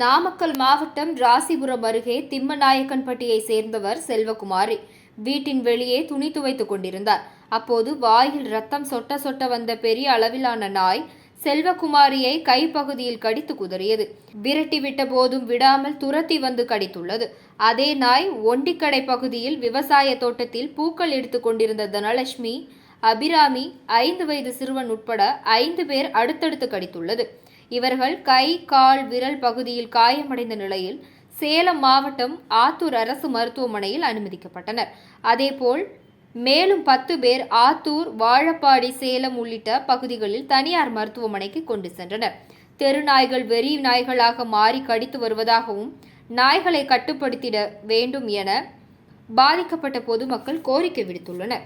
நாமக்கல் மாவட்டம் ராசிபுரம் அருகே திம்மநாயக்கன்பட்டியை சேர்ந்தவர் செல்வகுமாரி. வீட்டின் வெளியே துணி துவைத்துக் கொண்டிருந்தார். அப்போது வாயில் ரத்தம் சொட்ட சொட்ட வந்த பெரிய அளவிலான நாய் செல்வகுமாரியை கைப்பகுதியில் கடித்து குதறியது. விரட்டிவிட்ட போதும் விடாமல் துரத்தி வந்து கடித்துள்ளது. அதே நாய் ஒண்டிக்கடை பகுதியில் விவசாய தோட்டத்தில் பூக்கள் எடுத்துக் கொண்டிருந்த தனலட்சுமி அபிராமி ஐந்து வயது சிறுவன் உட்பட ஐந்து பேர் அடுத்தடுத்து கடித்துள்ளது. இவர்கள் கை கால் விரல் பகுதியில் காயமடைந்த நிலையில் சேலம் மாவட்டம் ஆத்தூர் அரசு மருத்துவமனையில் அனுமதிக்கப்பட்டனர். அதேபோல் மேலும் பத்து பேர் ஆத்தூர் வாழப்பாடி சேலம் உள்ளிட்ட பகுதிகளில் தனியார் மருத்துவமனைக்கு கொண்டு சென்றனர். தெரு நாய்கள் வெறி நாய்களாக மாறி கடித்து வருவதாகவும் நாய்களை கட்டுப்படுத்திட வேண்டும் என பாதிக்கப்பட்ட பொதுமக்கள் கோரிக்கை விடுத்துள்ளனர்.